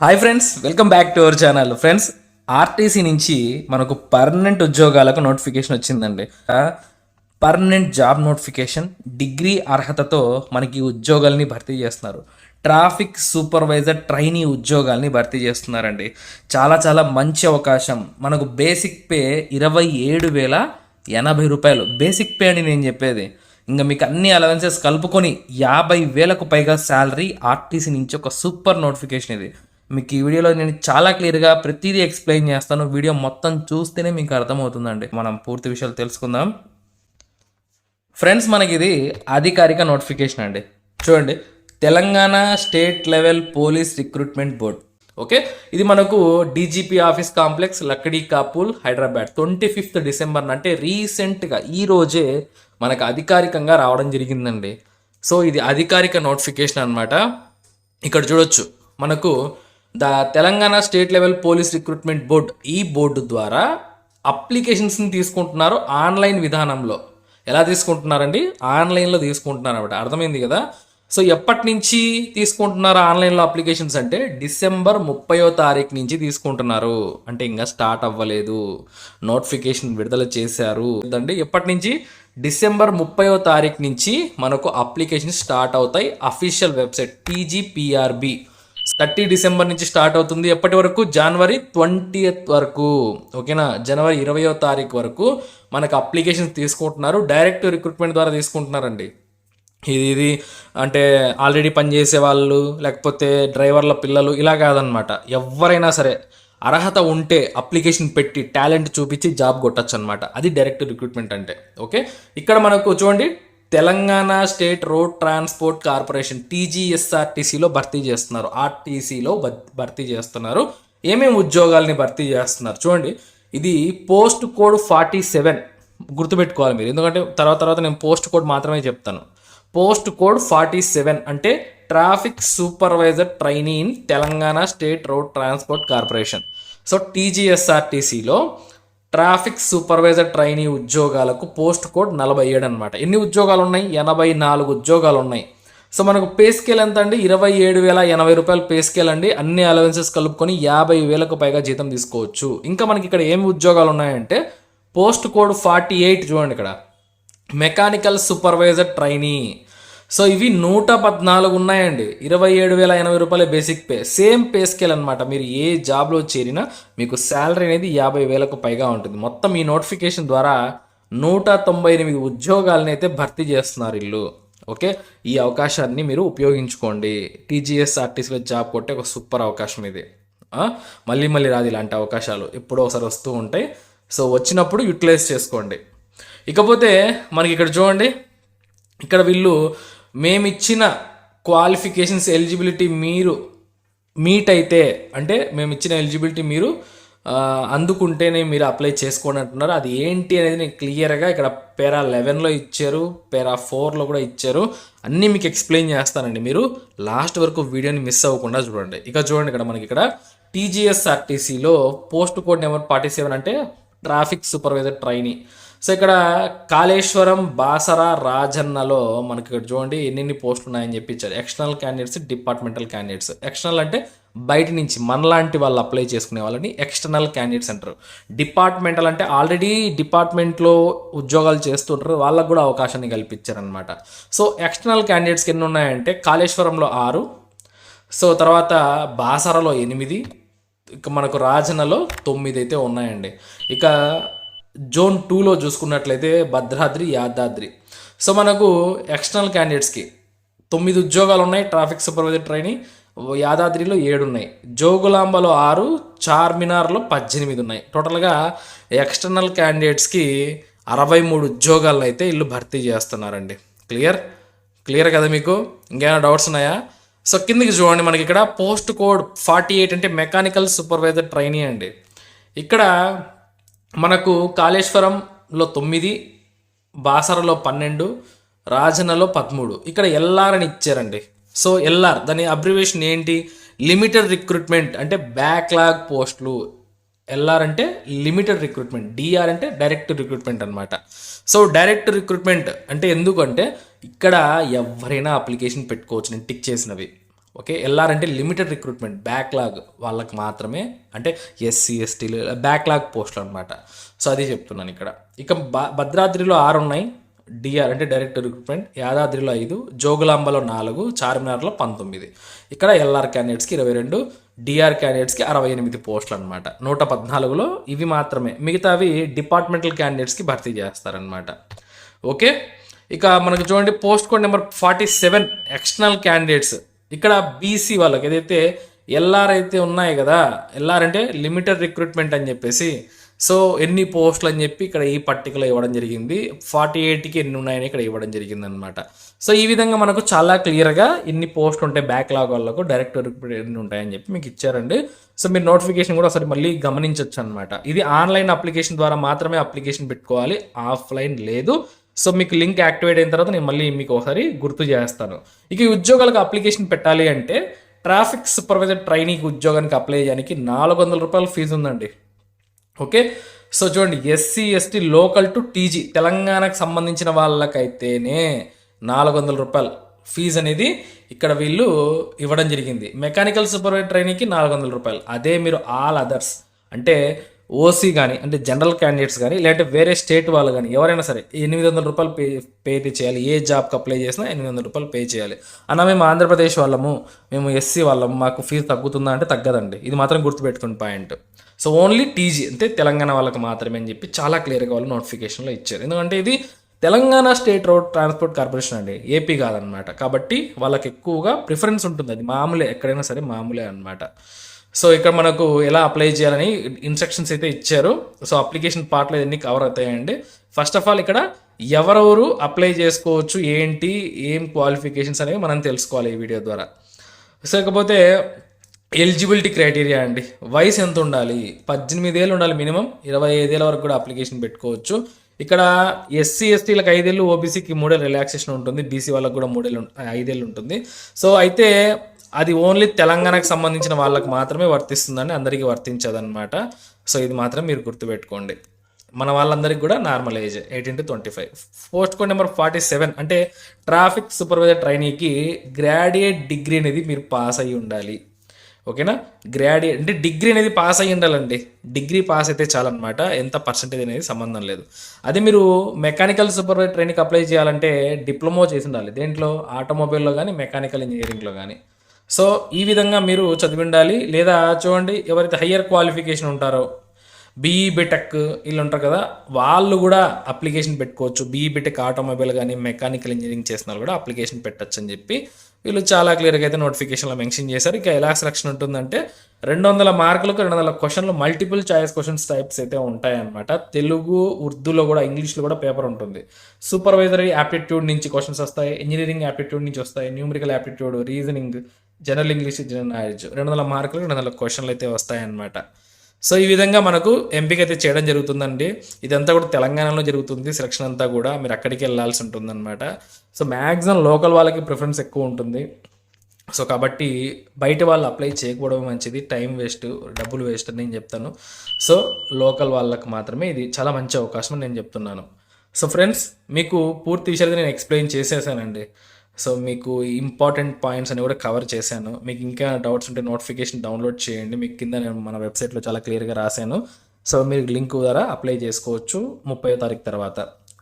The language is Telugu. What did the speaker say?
Hi friends welcome back to our channel friends RTC నుంచి మనకు పర్మనెంట్ ఉద్యోగాలకు నోటిఫికేషన్ వచ్చిందండి. పర్మనెంట్ జాబ్ నోటిఫికేషన్ డిగ్రీ అర్హతతో మనకి ఉద్యోగాల్ని భర్తీ చేస్తున్నారు. ట్రాఫిక్ సూపర్వైజర్ ట్రైనీ ఉద్యోగాల్ని భర్తీ చేస్తున్నారండి. చాలా చాలా మంచి అవకాశం. మనకు బేసిక్ పే ఇరవై ఏడు వేల ఎనభై రూపాయలు. బేసిక్ పే అని నేను చెప్పేది. ఇంకా మీకు అన్ని అలవెన్సెస్ కలుపుకొని యాభై వేలకు పైగా శాలరీ ఆర్టీసీ నుంచి ఒక సూపర్ నోటిఫికేషన్ ఇది. మీకు ఈ వీడియోలో నేను చాలా క్లియర్గా ప్రతిదీ ఎక్స్ప్లెయిన్ చేస్తాను. వీడియో మొత్తం చూస్తేనే మీకు అర్థమవుతుందండి. మనం పూర్తి విషయాలు తెలుసుకుందాం. ఫ్రెండ్స్ మనకి ఇది అధికారిక నోటిఫికేషన్ అండి. చూడండి. Telangana state level police recruitment board. Okay? ఇది మనకు DGP office complex Lakdikapul Hyderabad. Twenty fifth December అంటే రీసెంట్గా ఈ రోజే మనకు అధికారికంగా రావడం జరిగిందండి. సో ఇది అధికారిక నోటిఫికేషన్ అన్నమాట. ఇక్కడ చూడొచ్చు. మనకు the Telangana state level police recruitment board ఈ బోర్డు ద్వారా అప్లికేషన్స్ని తీసుకుంటున్నారు ఆన్లైన్ విధానంలో. ఎలా తీసుకుంటున్నారండి? ఆన్లైన్లో తీసుకుంటున్నారు అనమాట అర్థమైంది కదా? సో ఎప్పటి నుంచి తీసుకుంటున్నారు ఆన్లైన్లో అప్లికేషన్స్ అంటే డిసెంబర్ ముప్పయో తారీఖు నుంచి తీసుకుంటున్నారు. అంటే ఇంకా స్టార్ట్ అవ్వలేదు. నోటిఫికేషన్ విడుదల చేశారు. అండి ఎప్పటి నుంచి? డిసెంబర్ ముప్పయో తారీఖు నుంచి మనకు అప్లికేషన్ స్టార్ట్ అవుతాయి. Official website TGPRB thirty December నుంచి స్టార్ట్ అవుతుంది. ఎప్పటి వరకు? జనవరి ట్వంటీయత్ వరకు. ఓకేనా? జనవరి ఇరవయో తారీఖు వరకు మనకు అప్లికేషన్స్ తీసుకుంటున్నారు. డైరెక్ట్ రిక్రూట్మెంట్ ద్వారా తీసుకుంటున్నారండి. ఇది ఇది అంటే ఆల్రెడీ పనిచేసే వాళ్ళు లేకపోతే డ్రైవర్ల పిల్లలు ఇలా కాదనమాట. ఎవరైనా సరే అర్హత ఉంటే అప్లికేషన్ పెట్టి టాలెంట్ చూపించి జాబ్ కొట్టచ్చు అనమాట అది డైరెక్ట్ రిక్రూట్మెంట్ అంటే. ఓకే? ఇక్కడ మనకు చూడండి Telangana state road transport corporation టీజీఎస్ఆర్టీసీలో భర్తీ చేస్తున్నారు. ఆర్టీసీలో భర్తీ చేస్తున్నారు. ఏమేమి ఉద్యోగాల్ని భర్తీ చేస్తున్నారు? చూడండి. ఇది పోస్ట్ కోడ్ ఫార్టీ సెవెన్ గుర్తుపెట్టుకోవాలి మీరు. ఎందుకంటే తర్వాత తర్వాత నేను పోస్ట్ కోడ్ మాత్రమే చెప్తాను. పోస్ట్ కోడ్ ఫార్టీ సెవెన్ అంటే traffic supervisor trainee in Telangana state road transport corporation. So టీజీఎస్ఆర్టీసీలో traffic supervisor trainee ఉద్యోగాలకు పోస్ట్ కోడ్ నలభై ఏడు అనమాట ఎన్ని ఉద్యోగాలు ఉన్నాయి ఎనభై నాలుగు ఉద్యోగాలు ఉన్నాయి సో మనకు పే స్కేల్ ఎంత అండి ఇరవై ఏడు వేల ఎనభై రూపాయలు పే స్కేల్ అండి. అన్ని అలవెన్సెస్ కలుపుకొని యాభై వేలకు పైగా జీతం తీసుకోవచ్చు. ఇంకా మనకి ఇక్కడ ఏమి ఉద్యోగాలు ఉన్నాయంటే పోస్ట్ కోడ్ ఫార్టీ ఎయిట్ చూడండి ఇక్కడ. Mechanical supervisor trainee. సో ఇవి నూట పద్నాలుగు ఉన్నాయండి. ఇరవై ఏడు వేల ఎనభై రూపాయల basic pay same pay scale అనమాట మీరు ఏ జాబ్లో చేరినా మీకు శాలరీ అనేది యాభై వేలకు పైగా ఉంటుంది. మొత్తం ఈ నోటిఫికేషన్ ద్వారా నూట తొంభై ఎనిమిది ఉద్యోగాలని అయితే భర్తీ చేస్తున్నారు ఇల్లు. ఓకే? ఈ అవకాశాన్ని మీరు ఉపయోగించుకోండి. టీజీఎస్ ఆర్టీసీలో జాబ్ కొట్టే ఒక సూపర్ అవకాశం ఇది. మళ్ళీ మళ్ళీ రాదు ఇలాంటి అవకాశాలు. ఎప్పుడో ఒకసారి వస్తూ ఉంటాయి. సో వచ్చినప్పుడు యూటిలైజ్ చేసుకోండి. ఇకపోతే మనకి ఇక్కడ చూడండి. ఇక్కడ వీళ్ళు మేమిచ్చిన క్వాలిఫికేషన్స్ ఎలిజిబిలిటీ మీరు మీట్ అయితే అంటే మేము ఇచ్చిన ఎలిజిబిలిటీ మీరు అందుకుంటేనే మీరు అప్లై చేసుకోండి అంటున్నారు. అది ఏంటి అనేది నేను క్లియర్గా ఇక్కడ పేరా లెవెన్లో ఇచ్చారు పేరా ఫోర్లో కూడా ఇచ్చారు. అన్నీ మీకు ఎక్స్ప్లెయిన్ చేస్తానండి మీరు. లాస్ట్ వరకు వీడియోని మిస్ అవ్వకుండా చూడండి. ఇక చూడండి ఇక్కడ మనకి ఇక్కడ టీజీఎస్ఆర్టీసీలో post code number forty seven అంటే ట్రాఫిక్ సూపర్వైజర్ ట్రైనీ సో ఇక్కడ కాళేశ్వరం బాసర రాజన్నలో మనకి ఇక్కడ చూడండి ఎన్నెన్ని పోస్టులు ఉన్నాయని చెప్పి ఇచ్చారు. External candidates departmental candidates external అంటే బయట నుంచి మనలాంటి వాళ్ళు అప్లై చేసుకునే వాళ్ళని ఎక్స్టర్నల్ క్యాండిడేట్స్ అంటారు. డిపార్ట్మెంటల్ అంటే ఆల్రెడీ డిపార్ట్మెంట్లో ఉద్యోగాలు చేస్తుంటారు. వాళ్ళకు కూడా అవకాశాన్ని కల్పించారనమాట సో ఎక్స్టర్నల్ క్యాండిడేట్స్కి ఎన్ని ఉన్నాయంటే కాళేశ్వరంలో ఆరు సో తర్వాత బాసరలో ఎనిమిది ఇక మనకు రాజనలో తొమ్మిది అయితే ఉన్నాయండి. ఇక జోన్ టూలో చూసుకున్నట్లయితే భద్రాద్రి యాదాద్రి. సో మనకు ఎక్స్టర్నల్ క్యాండిడేట్స్కి తొమ్మిది ఉద్యోగాలు ఉన్నాయి ట్రాఫిక్ సూపర్వైజర్ ట్రైనింగ్ యాదాద్రిలో ఏడు ఉన్నాయి. జోగులాంబలో ఆరు చార్మినార్లో పద్దెనిమిది ఉన్నాయి. టోటల్గా ఎక్స్టర్నల్ క్యాండిడేట్స్కి అరవై మూడు ఉద్యోగాలను అయితే ఇల్లు భర్తీ చేస్తున్నారండి. క్లియర్ క్లియర్ కదా మీకు? ఇంకేమైనా డౌట్స్ ఉన్నాయా? సో కిందకి చూడండి మనకి ఇక్కడ పోస్ట్ కోడ్ ఫార్టీ ఎయిట్ అంటే మెకానికల్ సూపర్వైజర్ ట్రైనింగ్ అండి. ఇక్కడ మనకు కాళేశ్వరంలో తొమ్మిది బాసరలో పన్నెండు రాజనలో పదమూడు. ఇక్కడ ఎల్ఆర్ అని ఇచ్చారండి. సో ఎల్ఆర్ దాని అబ్రివేషన్ ఏంటి? లిమిటెడ్ రిక్రూట్మెంట్ అంటే బ్యాక్లాగ్ పోస్టులు ఎల్ఆర్ అంటే లిమిటెడ్ రిక్రూట్మెంట్ డిఆర్ అంటే డైరెక్ట్ రిక్రూట్మెంట్ అనమాట సో డైరెక్ట్ రిక్రూట్మెంట్ అంటే ఎందుకంటే ఇక్కడ ఎవరైనా అప్లికేషన్ పెట్టుకోవచ్చు. నేను టిక్ చేసినవి. ఓకే? ఎల్ఆర్ అంటే లిమిటెడ్ రిక్రూట్మెంట్ బ్యాక్లాగ్ వాళ్ళకి మాత్రమే అంటే ఎస్సీ ఎస్టీలు బ్యాక్లాగ్ పోస్టులు అనమాట సో అది చెప్తున్నాను ఇక్కడ. ఇక భద్రాద్రిలో ఆరు ఉన్నాయి. డిఆర్ అంటే డైరెక్ట్ రిక్రూట్మెంట్ యాదాద్రిలో ఐదు జోగులాంబలో నాలుగు చార్మినార్లో పంతొమ్మిది. ఇక్కడ ఎల్ఆర్ క్యాండిడేట్స్కి ఇరవై రెండు డిఆర్ క్యాండిడేట్స్కి అరవై ఎనిమిది పోస్టులు అనమాట నూట పద్నాలుగులో ఇవి మాత్రమే. మిగతావి డిపార్ట్మెంటల్ క్యాండిడేట్స్కి భర్తీ చేస్తారనమాట ఓకే? ఇక మనకు చూడండి post code number forty seven external candidates. ఇక్కడ బీసీ వాళ్ళకి ఏదైతే ఎల్ఆర్ అయితే ఉన్నాయి కదా ఎల్ఆర్ అంటే లిమిటెడ్ రిక్రూట్మెంట్ అని చెప్పేసి సో ఎన్ని పోస్టులు అని చెప్పి ఇక్కడ ఈ పట్టికలో ఇవ్వడం జరిగింది. ఫార్టీ ఎయిట్కి ఎన్ని ఉన్నాయని ఇక్కడ ఇవ్వడం జరిగింది అనమాట సో ఈ విధంగా మనకు చాలా క్లియర్గా ఎన్ని పోస్టులు ఉంటాయి బ్యాక్లాగ్ వాళ్ళకు డైరెక్ట్ రిక్రూట్మెంట్ ఎన్ని ఉంటాయని చెప్పి మీకు ఇచ్చారండి. సో మీరు నోటిఫికేషన్ కూడా ఒకసారి మళ్ళీ గమనించవచ్చు అనమాట ఇది ఆన్లైన్ అప్లికేషన్ ద్వారా మాత్రమే అప్లికేషన్ పెట్టుకోవాలి. ఆఫ్లైన్ లేదు. సో మీకు లింక్ యాక్టివేట్ అయిన తర్వాత నేను మళ్ళీ మీకు ఒకసారి గుర్తు చేస్తాను. ఇక ఈ ఉద్యోగాలకు అప్లికేషన్ పెట్టాలి అంటే ట్రాఫిక్ సూపర్వైజర్ ట్రైనింగ్ ఉద్యోగానికి అప్లై చేయడానికి నాలుగు వందల రూపాయల ఫీజు ఉందండి. ఓకే? సో చూడండి SC ST local to TG తెలంగాణకు సంబంధించిన వాళ్ళకైతేనే నాలుగు వందల రూపాయలు ఫీజు అనేది ఇక్కడ వీళ్ళు ఇవ్వడం జరిగింది. మెకానికల్ సూపర్వైజర్ ట్రైనింగ్కి నాలుగు వందల రూపాయలు. అదే మీరు ఆల్ అదర్స్. అంటే ఓసీ కానీ అంటే జనరల్ క్యాండిడేట్స్ కానీ లేదంటే వేరే స్టేట్ వాళ్ళు కానీ ఎవరైనా సరే ఎనిమిది వందల రూపాయలు పే పే చేయాలి. ఏ జాబ్కి అప్లై చేసినా ఎనిమిది వందల రూపాయలు పే చేయాలి. అన్న మేము ఆంధ్రప్రదేశ్ వాళ్ళము మేము ఎస్సీ వాళ్ళము మాకు ఫీజు తగ్గుతుందా అంటే తగ్గదండి. ఇది మాత్రం గుర్తుపెట్టుకుని పాయింట్. సో ఓన్లీ టీజీ అంటే తెలంగాణ వాళ్ళకి మాత్రమే అని చెప్పి చాలా క్లియర్గా వాళ్ళు నోటిఫికేషన్లో ఇచ్చారు. ఎందుకంటే ఇది Telangana state road transport corporation అండి ఏపీ కాదనమాట కాబట్టి వాళ్ళకి ఎక్కువగా ప్రిఫరెన్స్ ఉంటుంది. అది మామూలే ఎక్కడైనా సరే మామూలే అనమాట సో ఇక్కడ మనకు ఎలా అప్లై చేయాలని ఇన్స్ట్రక్షన్స్ అయితే ఇచ్చారు. సో అప్లికేషన్ పార్ట్లో ఇవన్నీ కవర్ అవుతాయండి. ఫస్ట్ ఆఫ్ ఆల్ ఇక్కడ ఎవరెవరు అప్లై చేసుకోవచ్చు ఏంటి ఏం క్వాలిఫికేషన్స్ అనేవి మనం తెలుసుకోవాలి ఈ వీడియో ద్వారా. సో ఇకపోతే ఎలిజిబిలిటీ క్రైటీరియా అండి. వయసు ఎంత ఉండాలి? పద్దెనిమిది ఏళ్ళు ఉండాలి మినిమం. ఇరవై ఐదేళ్ళ వరకు కూడా అప్లికేషన్ పెట్టుకోవచ్చు. ఇక్కడ ఎస్సీ ఎస్టీలకు ఐదేళ్ళు ఓబీసీకి మూడేళ్ళు రిలాక్సేషన్ ఉంటుంది. బీసీ వాళ్ళకి కూడా మూడేళ్ళు ఐదేళ్ళు ఉంటుంది. సో అయితే అది ఓన్లీ తెలంగాణకు సంబంధించిన వాళ్ళకి మాత్రమే వర్తిస్తుందని అందరికీ వర్తించదనమాట సో ఇది మాత్రం మీరు గుర్తుపెట్టుకోండి. మన వాళ్ళందరికీ కూడా normal age eighteen to twenty five post code number forty seven అంటే ట్రాఫిక్ సూపర్వైజర్ ట్రైనీకి గ్రాడ్యుయేట్ డిగ్రీ అనేది మీరు పాస్ అయ్యి ఉండాలి. ఓకేనా? గ్రాడ్యుయేట్ అంటే డిగ్రీ అనేది పాస్ అయ్యి ఉండాలండి. డిగ్రీ పాస్ అయితే చాలన్నమాట. ఎంత పర్సంటేజ్ అనేది సంబంధం లేదు. అదే మీరు మెకానికల్ సూపర్వైజర్ ట్రైనింగ్కి అప్లై చేయాలంటే డిప్లొమా చేసి ఉండాలి. దేంట్లో? ఆటోమొబైల్లో కానీ మెకానికల్ ఇంజనీరింగ్లో కానీ సో ఈ విధంగా మీరు చదివి ఉండాలి లేదా చూడండి ఎవరైతే హయ్యర్ క్వాలిఫికేషన్ ఉంటారో బీఈ బీటెక్ వీళ్ళు ఉంటారు కదా వాళ్ళు కూడా అప్లికేషన్ పెట్టుకోవచ్చు. బీఈబిటెక్ ఆటోమొబైల్ కానీ మెకానికల్ ఇంజనీరింగ్ చేసిన వాళ్ళు కూడా అప్లికేషన్ పెట్టచ్చు అని చెప్పి వీళ్ళు చాలా క్లియర్గా అయితే నోటిఫికేషన్లో మెన్షన్ చేశారు. ఇక ఎలా సెలక్షన్ ఉంటుందంటే రెండు వందల మార్కులకు రెండు వందల క్వశ్చన్లు మల్టిపుల్ చాయిస్ క్వశ్చన్స్ టైప్స్ అయితే ఉంటాయన్నమాట. తెలుగు ఉర్దూలో కూడా ఇంగ్లీష్లో కూడా పేపర్ ఉంటుంది. సూపర్వైజరీ యాప్టిట్యూడ్ నుంచి క్వశ్చన్స్ వస్తాయి ఇంజనీరింగ్ యాప్టిట్యూడ్ నుంచి వస్తాయి numerical aptitude reasoning general English general knowledge. రెండు వందల మార్కులు రెండు వందల క్వశ్చన్లు అయితే వస్తాయన్నమాట. సో ఈ విధంగా మనకు ఎంపిక అయితే చేయడం జరుగుతుందండి. ఇదంతా కూడా తెలంగాణలో జరుగుతుంది. సెలక్షన్ అంతా కూడా మీరు అక్కడికి వెళ్ళాల్సి ఉంటుందన్నమాట. సో మ్యాక్సిమం లోకల్ వాళ్ళకి ప్రిఫరెన్స్ ఎక్కువ ఉంటుంది. సో కాబట్టి బయట వాళ్ళు అప్లై చేయకపోవడం మంచిది. టైం వేస్ట్ డబ్బులు వేస్ట్ అని నేను చెప్తాను. సో లోకల్ వాళ్ళకి మాత్రమే ఇది చాలా మంచి అవకాశం నేను చెప్తున్నాను. సో ఫ్రెండ్స్ మీకు పూర్తి విషయాలు నేను ఎక్స్ప్లెయిన్ చేసేసానండి. సో మీకు ఇంపార్టెంట్ పాయింట్స్ అని కూడా కవర్ చేశాను. మీకు ఇంకా డౌట్స్ ఉంటే నోటిఫికేషన్ డౌన్లోడ్ చేయండి. మీకు కింద నేను మన వెబ్సైట్లో చాలా క్లియర్గా రాశాను. సో మీరు లింక్ ద్వారా అప్లై చేసుకోవచ్చు ముప్పై తారీఖు తర్వాత.